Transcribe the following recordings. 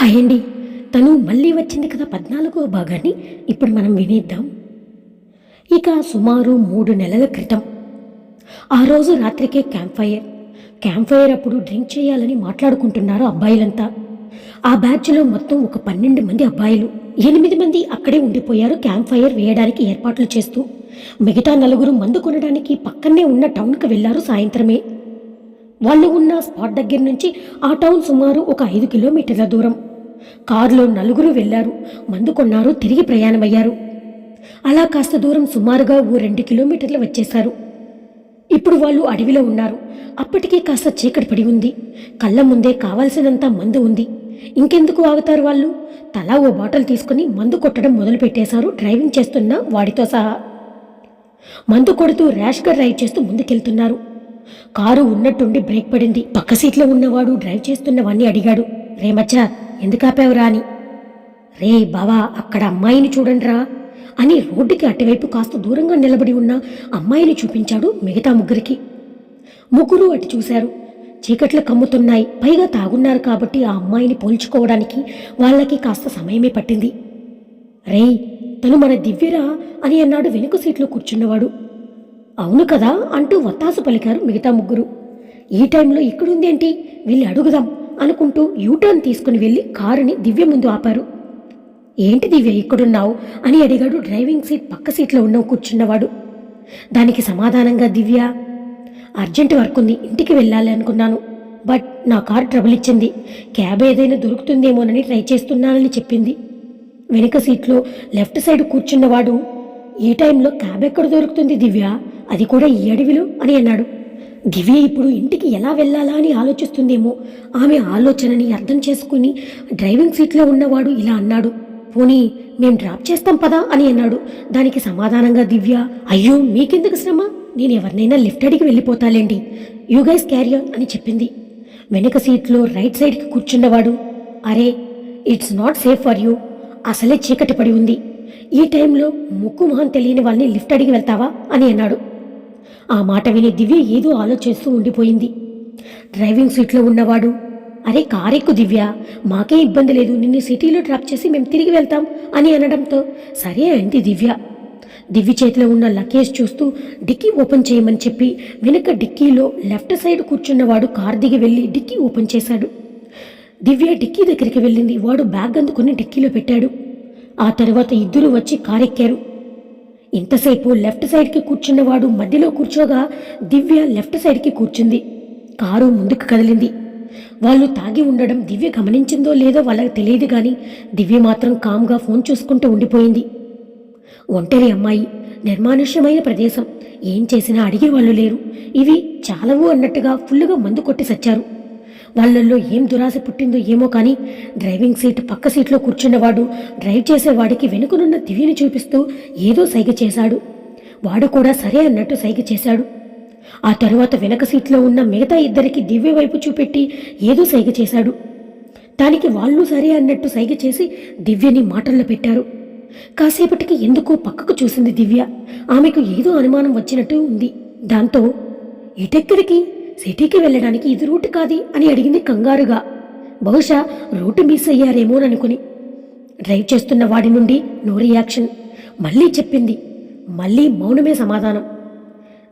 Hi అండి తను మళ్ళీ వచ్చింది కదా పద్నాలుగో భాగాన్ని ఇప్పుడు మనం వినేద్దాం. ఇక సుమారు మూడు నెలల క్రితం ఆ రోజు రాత్రికే క్యాంప్ ఫైర్ క్యాంప్ ఫైర్ అప్పుడు డ్రింక్ చేయాలని మాట్లాడుకుంటున్నారు అబ్బాయిలంతా. ఆ బ్యాచ్లో మొత్తం ఒక పన్నెండు మంది అబ్బాయిలు ఎనిమిది మంది అక్కడే ఉండిపోయారు క్యాంప్ ఫైర్ వేయడానికి ఏర్పాట్లు చేస్తూ. మిగతా నలుగురు మందు కొనడానికి పక్కనే ఉన్న టౌన్కి వెళ్ళారు సాయంత్రమే. వాళ్ళు ఉన్న స్పాట్ దగ్గర నుంచి ఆ టౌన్ సుమారు ఒక ఐదు కిలోమీటర్ల దూరం. కారులో నలుగురు వెళ్ళారు మందు కొన్నారు తిరిగి ప్రయాణమయ్యారు. అలా కాస్త దూరం సుమారుగా ఓ రెండు కిలోమీటర్లు వచ్చేశారు. ఇప్పుడు వాళ్ళు అడవిలో ఉన్నారు. అప్పటికే కాస్త చీకటి పడి ఉంది. కళ్ళ ముందే కావాల్సినంత మందు ఉంది. ఇంకెందుకు ఆగుతారు వాళ్ళు? తలా ఓ బాటిల్ తీసుకుని మందు కొట్టడం మొదలుపెట్టేశారు డ్రైవింగ్ చేస్తున్న వాడితో సహా. మందు కొడుతూ ర్యాష్గా డ్రైవ్ చేస్తూ ముందుకెళ్తున్నారు. కారు ఉన్నట్టుండి బ్రేక్ పడింది. పక్క సీట్లో ఉన్నవాడు డ్రైవ్ చేస్తున్నవాణ్ణి అడిగాడు. రేమచ్చా ఎందుకు ఆపావురా అని రే బావా అక్కడ అమ్మాయిని చూడండిరా. అని రోడ్డుకి అటువైపు కాస్త దూరంగా నిలబడి ఉన్న అమ్మాయిని చూపించాడు మిగతా ముగ్గురికి. ముగ్గురు అటు చూశారు. చీకట్లు కమ్ముతున్నాయి. పైగా తాగున్నారు కాబట్టి ఆ అమ్మాయిని పోల్చుకోవడానికి వాళ్ళకి కాస్త సమయమే పట్టింది. రేయ్ తను మన దివ్యరా అని అన్నాడు వెనుక సీట్లో కూర్చున్నవాడు. అవును కదా అంటూ వత్తాసు పలికారు మిగతా ముగ్గురు. ఈ టైంలో ఇక్కడుందేంటి? వీళ్ళు అడుగుదాం. అనుకుంటూ యూటర్న్ తీసుకుని వెళ్ళి కారుని దివ్య ముందు ఆపారు. ఏంటి దివ్య ఇక్కడున్నావు? అని అడిగాడు డ్రైవింగ్ సీట్ పక్క సీట్లో ఉన్న కూర్చున్నవాడు. దానికి సమాధానంగా దివ్య అర్జెంట్ వర్క్ ఉంది ఇంటికి వెళ్ళాలి అనుకున్నాను. బట్ నా కార్ ట్రబుల్ ఇచ్చింది. క్యాబ్ ఏదైనా దొరుకుతుందేమోనని ట్రై చేస్తున్నానని చెప్పింది. వెనుక సీట్లో లెఫ్ట్ సైడ్ కూర్చున్నవాడు ఈ టైంలో క్యాబ్ ఎక్కడ దొరుకుతుంది దివ్య? అది కూడా ఈ అడవిలో? అని అన్నాడు. దివ్య ఇప్పుడు ఇంటికి ఎలా వెళ్ళాలా అని ఆలోచిస్తుందేమో. ఆమె ఆలోచనని అర్థం చేసుకుని డ్రైవింగ్ సీట్లో ఉన్నవాడు ఇలా అన్నాడు. పోనీ మేం డ్రాప్ చేస్తాం పదా అని అన్నాడు. దానికి సమాధానంగా దివ్య అయ్యో మీకెందుకు శ్రమ? నేను ఎవరినైనా లిఫ్ట్ అడిగి వెళ్ళిపోతాలేండి. యూ గైస్ క్యారియర్ అని చెప్పింది. వెనుక సీట్లో రైట్ సైడ్కి కూర్చున్నవాడు అరే it's not safe for you. అసలే చీకటి పడి ఉంది. ఈ టైంలో ముక్కు మొహం తెలియని వాళ్ళని లిఫ్ట్ అడిగి వెళ్తావా? అని అన్నాడు. ఆ మాట విని దివ్య ఏదో ఆలోచిస్తూ ఉండిపోయింది. డ్రైవింగ్ సీట్లో ఉన్నవాడు అరే కారెక్కు దివ్య మాకే ఇబ్బంది లేదు నిన్ను సిటీలో డ్రాప్ చేసి మేము తిరిగి వెళ్తాం అని అనడంతో సరే అంది దివ్య. దివ్య చేతిలో ఉన్న లగేజ్ చూస్తూ డిక్కీ ఓపెన్ చేయమని చెప్పి వెనుక డిక్కీలో లెఫ్ట్ సైడ్ కూర్చున్నవాడు కార్ దిగి వెళ్ళి డిక్కీ ఓపెన్ చేశాడు. దివ్య డిక్కీ దగ్గరికి వెళ్ళింది వాడు బ్యాగ్ అందుకుని డిక్కీలో పెట్టాడు. ఆ తర్వాత ఇద్దరు వచ్చి కారెక్కారు. ఇంతసేపు లెఫ్ట్ సైడ్కి కూర్చున్నవాడు మధ్యలో కూర్చోగా దివ్య లెఫ్ట్ సైడ్కి కూర్చుంది. కారు ముందుకు కదిలింది. వాళ్ళు తాగి ఉండడం దివ్య గమనించిందో లేదో వాళ్ళకి తెలియదు కానీ దివ్య మాత్రం కామ్గా ఫోన్ చూసుకుంటూ ఉండిపోయింది. ఒంటరి అమ్మాయి నిర్మానుష్యమైన ప్రదేశం. ఏం చేసినా అడిగే వాళ్ళు లేరు. ఇవి చాలవు అన్నట్టుగా ఫుల్లుగా మందు కొట్టి సచ్చారు. వాళ్ళల్లో ఏం దురాశ పుట్టిందో ఏమో కానీ డ్రైవింగ్ సీట్ పక్క సీట్లో కూర్చున్నవాడు డ్రైవ్ చేసేవాడికి వెనుకనున్న దివ్యని చూపిస్తూ ఏదో సైగ చేశాడు. వాడు కూడా సరే అన్నట్టు సైగ చేశాడు. ఆ తరువాత వెనక సీట్లో ఉన్న మిగతా ఇద్దరికి దివ్య వైపు చూపెట్టి ఏదో సైగ చేశాడు. దానికి వాళ్ళు సరే అన్నట్టు సైగ చేసి దివ్యని మాటల్లో పెట్టారు. కాసేపటికి ఎందుకో పక్కకు చూసింది దివ్య. ఆమెకు ఏదో అనుమానం వచ్చినట్టు ఉంది. దాంతో ఇటెక్కడికి సిటీకి వెళ్ళడానికి ఇది రూట్ కాది అని అడిగింది కంగారుగా. బహుశా రూట్ మిస్ అయ్యారేమోననుకుని. డ్రైవ్ చేస్తున్న వాడి నుండి నో రియాక్షన్. మళ్ళీ చెప్పింది. మళ్ళీ మౌనమే సమాధానం.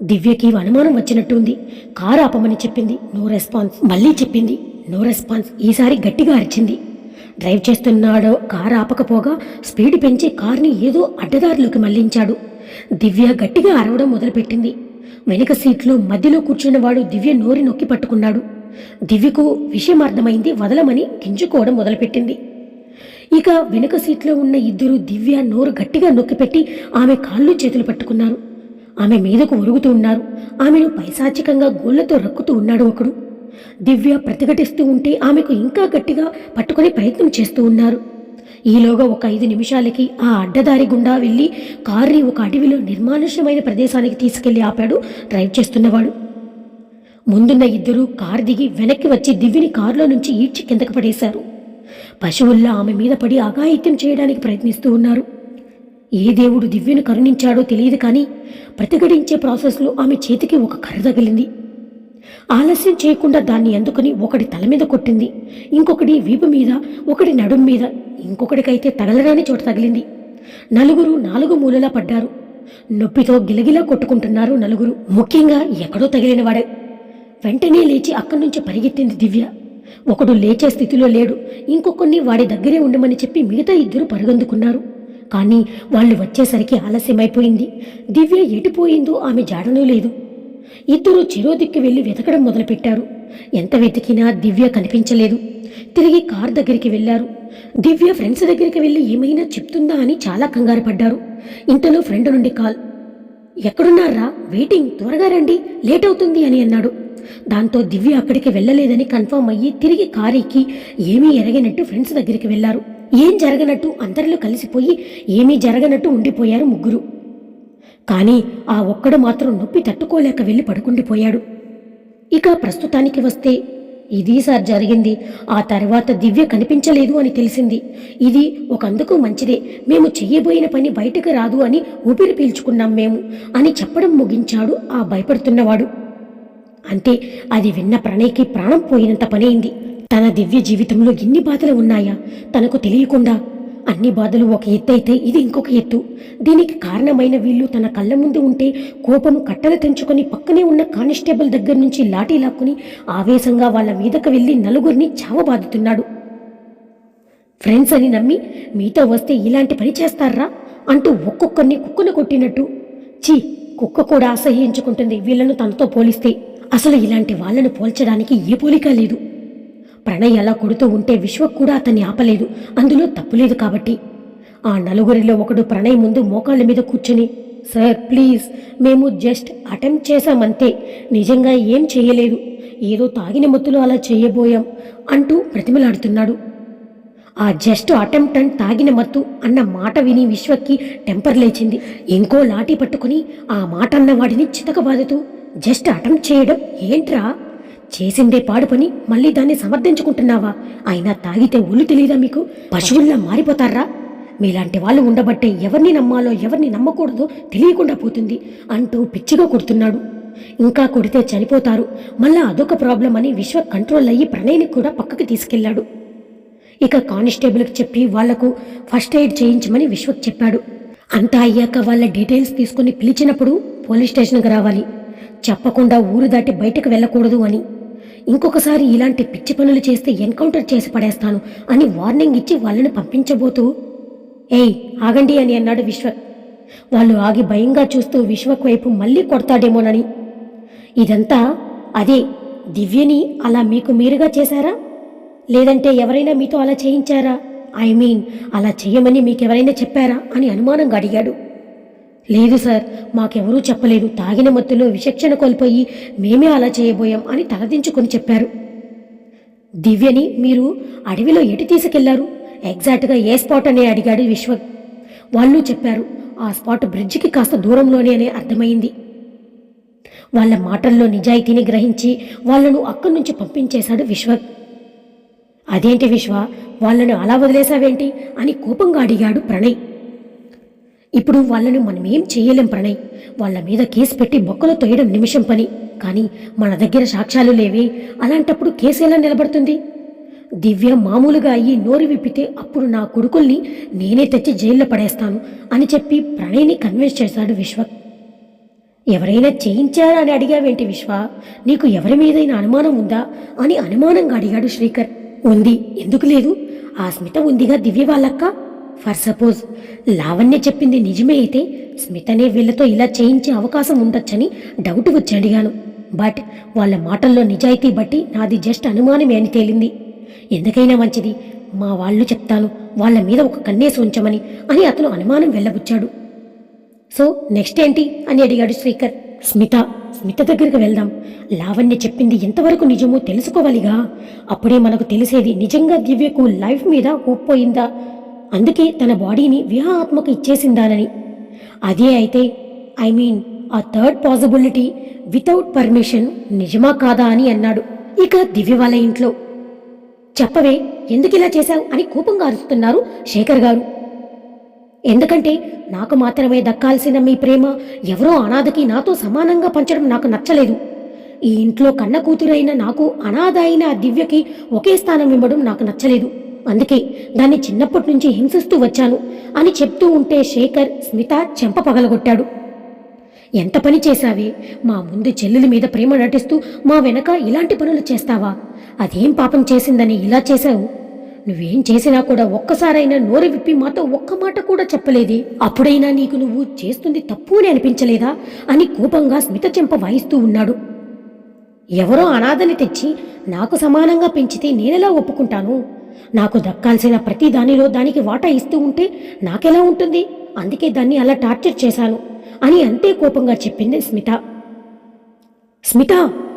దివ్యకి అనుమానం వచ్చినట్టుంది. కారు ఆపమని చెప్పింది. No response. మళ్ళీ చెప్పింది. No response. ఈసారి గట్టిగా అరిచింది. డ్రైవ్ చేస్తున్నాడో కారు ఆపకపోగా స్పీడ్ పెంచి కార్ని ఏదో అడ్డదారిలోకి మళ్ళించాడు. దివ్య గట్టిగా అరవడం మొదలుపెట్టింది. వెనుక సీట్లో మధ్యలో కూర్చున్నవాడు దివ్య నోరి నొక్కి పట్టుకున్నాడు. దివ్యకు విషయం అర్థమైంది వదలమని గింజుకోవడం మొదలుపెట్టింది. ఇక వెనుక సీట్లో ఉన్న ఇద్దరు దివ్య నోరు గట్టిగా నొక్కిపెట్టి ఆమె కాళ్ళు చేతులు పట్టుకున్నారు. ఆమె మీదకు ఒరుగుతూ ఉన్నారు. ఆమెను పైశాచికంగా గోళ్ళతో రక్కుతూ ఉన్నాడు ఒకడు. దివ్య ప్రతిఘటిస్తూ ఉంటే ఆమెకు ఇంకా గట్టిగా పట్టుకునే ప్రయత్నం చేస్తూ ఉన్నారు. ఈలోగా ఒక ఐదు నిమిషాలకి ఆ అడ్డదారి గుండా వెళ్ళి కారుని ఒక అడవిలో నిర్మానుష్యమైన ప్రదేశానికి తీసుకెళ్ళి ఆపాడు డ్రైవ్ చేస్తున్నవాడు. ముందున్న ఇద్దరు కారు దిగి వెనక్కి వచ్చి దివ్యని కారులో నుంచి ఈడ్చి కిందకు పడేశారు. పశువుల్లా ఆమె మీద పడి అఘాయిత్యం చేయడానికి ప్రయత్నిస్తూ ఉన్నారు. ఏ దేవుడు దివ్యను కరుణించాడో తెలియదు కానీ ప్రతిఘటించే ప్రాసెస్లో ఆమె చేతికి ఒక కర్ర తగిలింది. ఆలస్యం చేయకుండా దాన్ని అందుకుని ఒకటి తల మీద కొట్టింది. ఇంకొకటి వీపు మీద ఒకటి నడుం మీద ఇంకొకడికైతే తగలరాని చోట తగిలింది. నలుగురు నాలుగు మూలలా పడ్డారు. నొప్పితో గిలగిలా కొట్టుకుంటున్నారు నలుగురు. ముఖ్యంగా ఎక్కడో తగిలినవాడే వెంటనే లేచి అక్కడి నుంచి పరిగెత్తింది దివ్య. ఒకడు లేచే స్థితిలో లేడు. ఇంకొకరిని వాడి దగ్గరే ఉండమని చెప్పి మిగతా ఇద్దరు పరుగందుకున్నారు. కానీ వాళ్ళు వచ్చేసరికి ఆలస్యమైపోయింది. దివ్య ఎటుపోయిందో ఆమె జాడనూ లేదు. ఇద్దరు చిరోదిక్కి వెళ్ళి వెతకడం మొదలుపెట్టారు. ఎంత వెతికినా దివ్య కనిపించలేదు. తిరిగి కార్ దగ్గరికి వెళ్ళారు దివ్య ఫ్రెండ్స్ దగ్గరికి వెళ్ళి ఏమైనా చెప్తుందా అని చాలా కంగారు పడ్డారు. ఇంతలో ఫ్రెండ్ నుండి కాల్ ఎక్కడున్నారా? వెయిటింగ్ త్వరగా రండి లేట్ అవుతుంది అని అన్నాడు. దాంతో దివ్య అక్కడికి వెళ్ళలేదని కన్ఫర్మ్ అయ్యి తిరిగి కారెక్కి ఏమీ ఎరగనట్టు ఫ్రెండ్స్ దగ్గరికి వెళ్ళారు ఏం జరగనట్టు అందరిలో కలిసిపోయి ఏమీ జరగనట్టు ఉండిపోయారు ముగ్గురు. కానీ ఆ ఒక్కడు మాత్రం నొప్పి తట్టుకోలేక వెళ్ళి పడుకుండిపోయాడు. ఇక ప్రస్తుతానికి వస్తే ఇది సార్ జరిగింది. ఆ తర్వాత దివ్య కనిపించలేదు అని తెలిసింది. ఇది ఒకందుకు మంచిదే. మేము చెయ్యబోయిన పని బయటకు రాదు అని ఊపిరి పీల్చుకున్నాం మేము అని చెప్పడం ముగించాడు ఆ భయపడుతున్నవాడు. అంతే అది విన్న ప్రణయ్కి ప్రాణం పోయినంత పనైంది. తన దివ్య జీవితంలో ఎన్ని బాధలు ఉన్నాయా? తనకు తెలియకుండా అన్ని బాధలు ఒక ఎత్తు అయితే ఇది ఇంకొక ఎత్తు. దీనికి కారణమైన వీళ్ళు తన కళ్ళ ముందు ఉంటే కోపం కట్టలు తెంచుకొని పక్కనే ఉన్న కానిస్టేబుల్ దగ్గర నుంచి లాఠీ లాక్కుని ఆవేశంగా వాళ్ళ మీదకు వెళ్ళి నలుగురిని చావబాదుతున్నాడు. ఫ్రెండ్స్ అని నమ్మి మీతో వస్తే ఇలాంటి పని చేస్తారా అంటూ ఒక్కొక్కరిని కుక్కను కొట్టినట్టు. చీ కుక్క కూడా అసహ్యించుకుంటుంది వీళ్ళను తనతో పోలిస్తే. అసలు ఇలాంటి వాళ్ళను పోల్చడానికి ఏ పోలిక లేదు. ప్రణయ్ అలా కొడుతూ ఉంటే విశ్వక్ కూడా అతన్ని ఆపలేదు. అందులో తప్పులేదు కాబట్టి. ఆ నలుగురిలో ఒకడు ప్రణయ్ ముందు మోకాళ్ళ మీద కూర్చుని సార్ ప్లీజ్ మేము జస్ట్ అటెంప్ట్ చేశామంతే. నిజంగా ఏం చేయలేదు. ఏదో తాగిన మత్తులో అలా చేయబోయాం అంటూ ప్రతిమలాడుతున్నాడు ఆ జస్ట్ అటెంప్ట్ అండ్ తాగిన మత్తు అన్న మాట విని విశ్వక్కి టెంపర్ లేచింది. ఇంకో లాఠీ పట్టుకుని ఆ మాట అన్న వాడిని చితకబాదుతూ జస్ట్ అటెంప్ట్ చేయడం ఏంట్రా? చేసిందే పాడు పని మళ్ళీ దాన్ని సమర్థించుకుంటున్నావా? అయినా తాగితే ఒళ్ళు తెలియదా మీకు? పశువుల్లా మారిపోతారా? మీలాంటి వాళ్ళు ఉండబట్టే ఎవరిని నమ్మాలో ఎవరిని నమ్మకూడదో తెలియకుండా పోతుంది అంటూ పిచ్చిగా కొడుతున్నాడు. ఇంకా కొడితే చనిపోతారు. మళ్ళా అదొక ప్రాబ్లం అని విశ్వ కంట్రోల్ అయ్యి ప్రణయ్ని కూడా పక్కకి తీసుకెళ్ళాడు ఇక కానిస్టేబుల్కి చెప్పి వాళ్ళకు ఫస్ట్ ఎయిడ్ చేయించమని విశ్వక్ చెప్పాడు. అంతా అయ్యాక వాళ్ళ డీటెయిల్స్ తీసుకుని పిలిచినప్పుడు పోలీస్ స్టేషన్కి రావాలి. చెప్పకుండా ఊరు దాటి బయటకు వెళ్ళకూడదు అని. ఇంకొకసారి ఇలాంటి పిచ్చి పనులు చేస్తే ఎన్కౌంటర్ చేసి పడేస్తాను అని వార్నింగ్ ఇచ్చి వాళ్ళని పంపించబోతూ ఏయ్ ఆగండి అని అన్నాడు విశ్వక్. వాళ్ళు ఆగి భయంగా చూస్తూ విశ్వక్ వైపు మళ్ళీ కొడతాడేమోనని. ఇదంతా అదే దివ్యని అలా మీకు మీరుగా చేశారా? లేదంటే ఎవరైనా మీతో అలా చేయించారా? ఐ మీన్ అలా చేయమని మీకెవరైనా చెప్పారా? అని అనుమానంగా అడిగాడు. లేదు సార్ మాకెవరూ చెప్పలేదు. తాగిన మత్తులో విచక్షణ కోల్పోయి మేమే అలా చేయబోయాం అని తలదించుకొని చెప్పారు. దివ్యని మీరు అడవిలో ఎటు తీసుకెళ్ళారు? ఎగ్జాక్ట్గా ఏ స్పాట్ అని అడిగాడు విశ్వ. వాళ్ళు చెప్పారు ఆ స్పాట్ బ్రిడ్జికి కాస్త దూరంలోనే అని అర్థమైంది. వాళ్ళ మాటల్లో నిజాయితీని గ్రహించి వాళ్ళను అక్కడి నుంచి పంపించేశాడు విశ్వక్ అదేంటి విశ్వ వాళ్ళను అలా వదిలేశావేంటి అని కోపంగా అడిగాడు ప్రణయ్. ఇప్పుడు వాళ్ళను మనమేం చేయలేం ప్రణయ్. వాళ్ళ మీద కేసు పెట్టి బొక్కలు తొయ్యడం నిమిషం పని. కానీ మన దగ్గర సాక్ష్యాలు లేవి. అలాంటప్పుడు కేసు ఎలా నిలబడుతుంది? దివ్య మామూలుగా అయ్యి నోరు విప్పితే అప్పుడు నా కొడుకుల్ని నేనే తెచ్చి జైల్లో పడేస్తాను అని చెప్పి ప్రణయ్ని కన్విన్స్ చేశాడు విశ్వ. ఎవరైనా చేయించారా అని అడిగావేంటి విశ్వ? నీకు ఎవరి మీదైనా అనుమానం ఉందా? అని అనుమానంగా అడిగాడు శ్రీకర్. ఉంది. ఎందుకు లేదు? ఆ స్మిత ఉందిగా దివ్య వాళ్ళక్క? ఫర్ సపోజ్ లావణ్య చెప్పింది నిజమే అయితే స్మితనే వీళ్ళతో ఇలా చేయించే అవకాశం ఉండొచ్చని డౌట్ వచ్చి అడిగాను. బట్ వాళ్ళ మాటల్లో నిజాయితీ బట్టి నాది జస్ట్ అనుమానమే అని తేలింది. ఎందుకైనా మంచిది మా వాళ్ళు చెప్తాను వాళ్ళ మీద ఒక కన్నేసి ఉంచమని అని అతను అనుమానం వెళ్ళబుచ్చాడు. సో నెక్స్ట్ ఏంటి అని అడిగాడు శ్రీకర్ స్మిత స్మిత దగ్గరికి వెళ్దాం. లావణ్య చెప్పింది ఎంతవరకు నిజమో తెలుసుకోవాలిగా. అప్పుడే మనకు తెలిసేది నిజంగా దివ్యకు లైఫ్ మీద ఒప్పోయిందా అందుకే తన బాడీని వ్యూహాత్మకు ఇచ్చేసిందానని. అదే అయితే ఐ మీన్ ఆ థర్డ్ పాసిబిలిటీ వితౌట్ పర్మిషన్ నిజమా కాదా అని అన్నాడు. ఇక దివ్య వాళ్ళ ఇంట్లో. చెప్పవే ఎందుకు ఇలా చేశావు అని కోపంగా అరుస్తున్నారు శేఖర్ గారు. ఎందుకంటే నాకు మాత్రమే దక్కాల్సిన మీ ప్రేమ ఎవరో అనాథకి నాతో సమానంగా పంచడం నాకు నచ్చలేదు. ఈ ఇంట్లో కన్న కూతురైన నాకు అనాథ అయిన ఆ దివ్యకి ఒకే స్థానం ఇవ్వడం నాకు నచ్చలేదు. అందుకే దాన్ని చిన్నప్పటి నుంచి హింసిస్తూ వచ్చాను అని చెప్తూ ఉంటే శేఖర్ స్మిత చెంప పగలగొట్టాడు. ఎంత పని చేశావే? మా ముందు చెల్లెల మీద ప్రేమ నటిస్తూ మా వెనక ఇలాంటి పనులు చేస్తావా? అదేం పాపం చేసిందని ఇలా చేశావు? నువ్వేం చేసినా కూడా ఒక్కసారైనా నోరు విప్పి మాతో ఒక్క మాట కూడా చెప్పలేదే. అప్పుడైనా నీకు నువ్వు చేస్తుంది తప్పు అని అనిపించలేదా? అని కోపంగా స్మిత చెంప వాయిస్తూ ఉన్నాడు. ఎవరో అనాథని తెచ్చి నాకు సమానంగా పెంచితే నేనెలా ఒప్పుకుంటాను? నాకు దక్కాల్సిన ప్రతి దానిలో దానికి వాటా ఇస్తూ ఉంటే నాకెలా ఉంటుంది? అందుకే దాన్ని అలా టార్చర్ చేశాను అని అంతే కోపంగా చెప్పింది స్మిత. స్మిత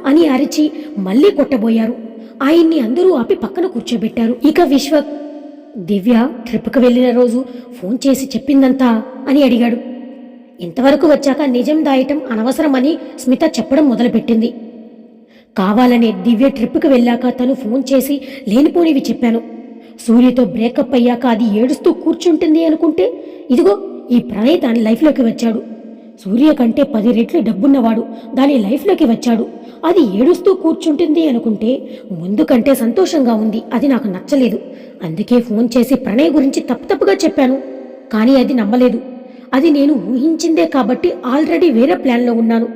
అని అరిచి మళ్ళీ కొట్టబోయారు. ఆయన్ని అందరూ ఆపి పక్కన కూర్చోబెట్టారు. ఇక విశ్వ దివ్య ట్రిప్కి వెళ్ళిన రోజు ఫోన్ చేసి చెప్పిందంతా అని అడిగాడు. ఇంతవరకు వచ్చాక నిజం దాయటం అనవసరమని స్మిత చెప్పడం మొదలుపెట్టింది. కావాలనే దివ్య ట్రిప్కి వెళ్ళాక తను ఫోన్ చేసి లేనిపోనివి చెప్పాను. సూర్యతో బ్రేకప్ అయ్యాక అది ఏడుస్తూ కూర్చుంటుంది అనుకుంటే ఇదిగో ఈ ప్రణయ్ దాని లైఫ్లోకి వచ్చాడు. సూర్య కంటే పది రెట్లు డబ్బున్నవాడు దాని లైఫ్లోకి వచ్చాడు. అది ఏడుస్తూ కూర్చుంటుంది అనుకుంటే ముందు కంటే సంతోషంగా ఉంది అది నాకు నచ్చలేదు. అందుకే ఫోన్ చేసి ప్రణయ్ గురించి తప్పు తప్పుగా చెప్పాను కానీ అది నమ్మలేదు. అది నేను ఊహించిందే కాబట్టి ఆల్రెడీ వేరే ప్లాన్లో ఉన్నాను.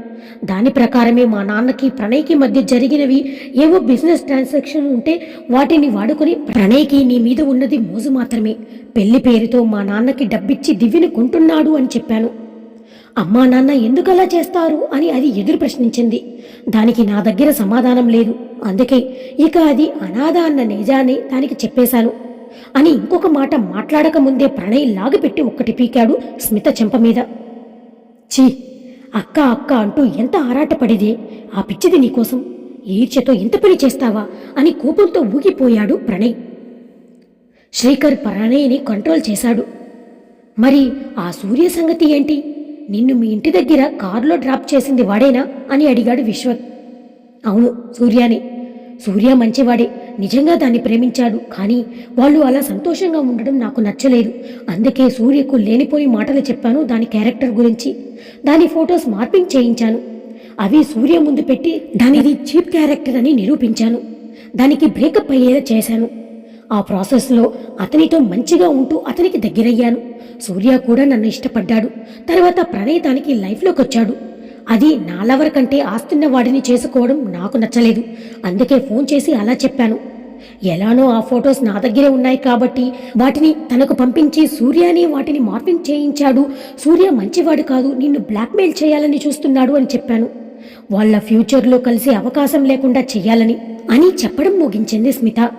దాని ప్రకారమే మా నాన్నకి ప్రణయ్కి మధ్య జరిగినవి ఏవో బిజినెస్ ట్రాన్సాక్షన్ ఉంటే వాటిని వాడుకొని ప్రణయ్కి నీ మీద ఉన్నది మోజు మాత్రమే. పెళ్ళి పేరుతో మా నాన్నకి డబ్బిచ్చి దివ్యను కొంటున్నాడు అని చెప్పాను. అమ్మా నాన్న ఎందుకు అలా చేస్తారు అని అది ఎదురు ప్రశ్నించింది. దానికి నా దగ్గర సమాధానం లేదు. అందుకే ఇక అది అనాథ అన్న నిజాన్ని దానికి చెప్పేశాను. అని ఇంకొక మాట మాట్లాడక ముందే ప్రణయ్ లాగిపెట్టి ఒక్కటి పీకాడు స్మిత చెంప మీద. ఛీ! అక్క అక్క అంటూ ఎంత ఆరాటపడేదే? ఆ పిచ్చిది నీకోసం ఈర్చెతో ఎంత పని చేస్తావా? అని కోపంతో ఊగిపోయాడు ప్రణయ్. శ్రీకర్ ప్రణయ్ని కంట్రోల్ చేశాడు. మరి ఆ సూర్య సంగతి ఏంటి? నిన్ను మీ ఇంటి దగ్గర కారులో డ్రాప్ చేసింది వాడేనా? అని అడిగాడు విశ్వక్ అవును సూర్యాని. సూర్య మంచివాడే. నిజంగా దాన్ని ప్రేమించాడు. కానీ వాళ్ళు అలా సంతోషంగా ఉండడం నాకు నచ్చలేదు. అందుకే సూర్యకు లేనిపోని మాటలు చెప్పాను దాని క్యారెక్టర్ గురించి. దాని ఫొటోస్ మార్పింగ్ చేయించాను. అవి సూర్య ముందు పెట్టి దానిది చీప్ క్యారెక్టర్ అని నిరూపించాను. దానికి బ్రేకప్ అయ్యేలా చేశాను. ఆ ప్రాసెస్లో అతనితో మంచిగా ఉంటూ అతనికి దగ్గరయ్యాను. సూర్య కూడా నన్ను ఇష్టపడ్డాడు. తర్వాత ప్రణయ్ దానికి లైఫ్లోకి వచ్చాడు. అది నా కంటే ఆస్తున్న వాడిని చేసుకోవడం నాకు నచ్చలేదు. అందుకే ఫోన్ చేసి అలా చెప్పాను. ఎలానో ఆ ఫొటోస్ నా దగ్గరే ఉన్నాయి కాబట్టి వాటిని తనకు పంపించి సూర్యని వాటిని మార్పింగ్ చేయించాడు. సూర్య మంచివాడు కాదు నిన్ను బ్లాక్మెయిల్ చేయాలని చూస్తున్నాడు అని చెప్పాను. వాళ్ళ ఫ్యూచర్లో కలిసే అవకాశం లేకుండా చెయ్యాలని అని చెప్పడం ముగించింది స్మిత.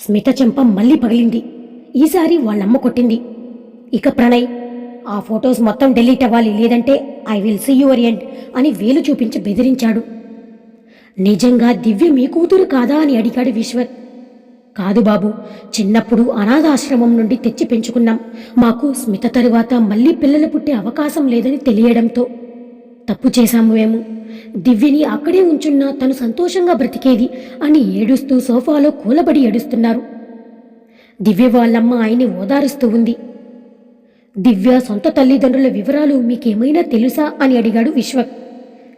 స్మిత చెంప మళ్ళీ పగిలింది. ఈసారి వాళ్ళమ్మ కొట్టింది. ఇక ప్రణయ్ ఆ ఫొటోస్ మొత్తం డిలీట్ అవ్వాలి లేదంటే I will see your end అని వేలు చూపించి బెదిరించాడు. నిజంగా దివ్య మీ కూతురు కాదా అని అడిగాడు విశ్వర్ కాదు బాబు చిన్నప్పుడు అనాథాశ్రమం నుండి తెచ్చి పెంచుకున్నాం. మాకు స్మిత తరువాత మళ్ళీ పిల్లలు పుట్టే అవకాశం లేదని తెలియడంతో. తప్పు చేశాము మేము దివ్యని అక్కడే ఉంచున్నా తను సంతోషంగా బ్రతికేది అని ఏడుస్తూ సోఫాలో కూలబడి ఏడుస్తున్నారు. దివ్య వాళ్ళమ్మ ఆయన్ని ఓదారుస్తూ ఉంది. దివ్య సొంత తల్లిదండ్రుల వివరాలు మీకేమైనా తెలుసా అని అడిగాడు విశ్వక్.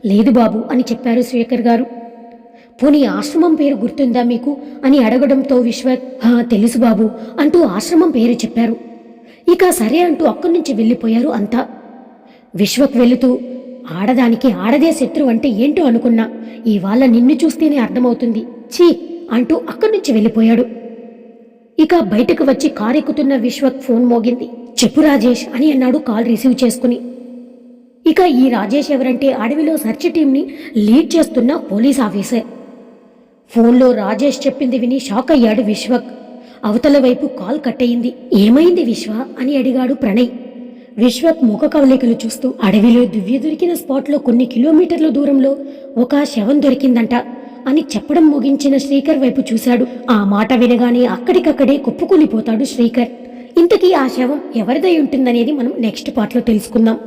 లేదు బాబు అని చెప్పారు శేఖర్ గారు. పోనీ ఆశ్రమం పేరు గుర్తుందా మీకు అని అడగడంతో విశ్వక్ తెలుసు బాబు అంటూ ఆశ్రమం పేరు చెప్పారు. ఇక సరే అంటూ అక్కడి నుంచి వెళ్ళిపోయారు అంతా. విశ్వక్ వెళుతూ ఆడదానికి ఆడదే శత్రువు అంటే ఏంటో అనుకున్నా. ఇవాళ నిన్ను చూస్తేనే అర్థమవుతుంది. ఛీ అంటూ అక్కడి నుంచి వెళ్ళిపోయాడు. ఇక బయటకు వచ్చి కారు ఎక్కుతున్న విశ్వక్ ఫోన్ మోగింది. చెప్పు రాజేష్ అని అన్నాడు కాల్ రిసీవ్ చేసుకుని. ఇక ఈ రాజేష్ ఎవరంటే అడవిలో సెర్చ్ టీంని లీడ్ చేస్తున్న పోలీస్ ఆఫీసర్. ఫోన్లో రాజేష్ చెప్పింది విని షాక్ అయ్యాడు విశ్వక్. అవతల వైపు కాల్ కట్టయింది. ఏమైంది విశ్వ? అని అడిగాడు ప్రణయ్. విశ్వక్ ముఖ కవలికలు చూస్తూ అడవిలో దివ్య దొరికిన స్పాట్లో కొన్ని కిలోమీటర్ల దూరంలో ఒక శవం దొరికిందంట. అని చెప్పడం ముగించిన శ్రీకర్ వైపు చూశాడు. ఆ మాట వినగానే అక్కడికక్కడే కుప్పకూలిపోతాడు శ్రీకర్. ఇంతకీ ఆ శవం ఎవరిదై ఉంటుందనేది మనం నెక్స్ట్ పార్ట్లో తెలుసుకుందాం.